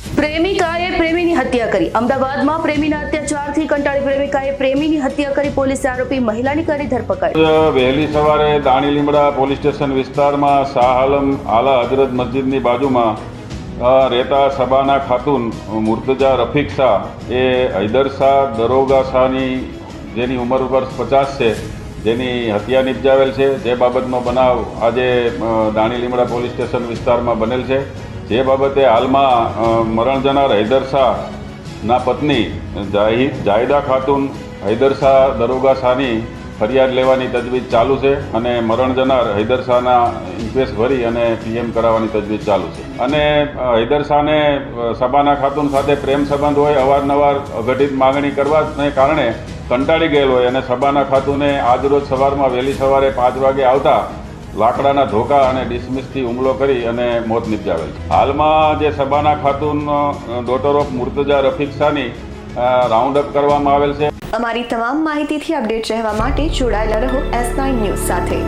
પ્રેમિકાએ પ્રેમીની હત્યા કરી. અમદાવાદમાં પ્રેમીના અત્યાચારથી કંટાળી પ્રેમિકાએ પ્રેમીની હત્યા કરી પોલીસે આરોપી મહિલાની કરી ધરપકડ. વહેલી સવારે દાણી લીમડા પોલીસ સ્ટેશન વિસ્તારમાં શાહ આલમ આલા હજરત મસ્જિદની બાજુમાં રહેતા સબાના ખાતુન મુર્તજા રફીક શાહ એ હૈદર શાહ દરોગા શાહની જેની ઉંમર વર્ષ પચાસ છે, જેની હત્યા નિપજાવેલ છે. જે બાબતનો બનાવ આજે દાણી લીમડા પોલીસ સ્ટેશન વિસ્તારમાં બનેલ છે. જે બાબતે હાલમાં મરણ જનાર હૈદર શાહના પત્ની જાહિદ જાહિદા ખાતુન હૈદર શાહ દરોગા શાહની ફરિયાદ લેવાની તજવીજ ચાલુ છે અને મરણ જનાર હૈદર શાહના ઇન્ક્વેસ્ટ ભરી અને પીએમ કરાવવાની તજવીજ ચાલુ છે. અને હૈદર શાહને સબાના ખાતુન સાથે પ્રેમ સંબંધ હોય, અવારનવાર અઘટિત માગણી કરવાને કારણે કંટાળી ગયેલ હોય અને સબાના ખાતુને આજરોજ સવારમાં વહેલી સવારે પાંચ વાગે આવતા લાકડાના ધોકા અને ડિસમિસથી હુમલો કરી અને મોત નિપજાવેલ છે. હાલમાં જે Sabana Khatun daughter of Murtaza Rafiq Sani round up કરવામાં આવેલ છે. અમારી તમામ માહિતીથી અપડેટ રહેવા માટે જોડાયેલા રહો એસ નાઇન ન્યૂઝ સાથે.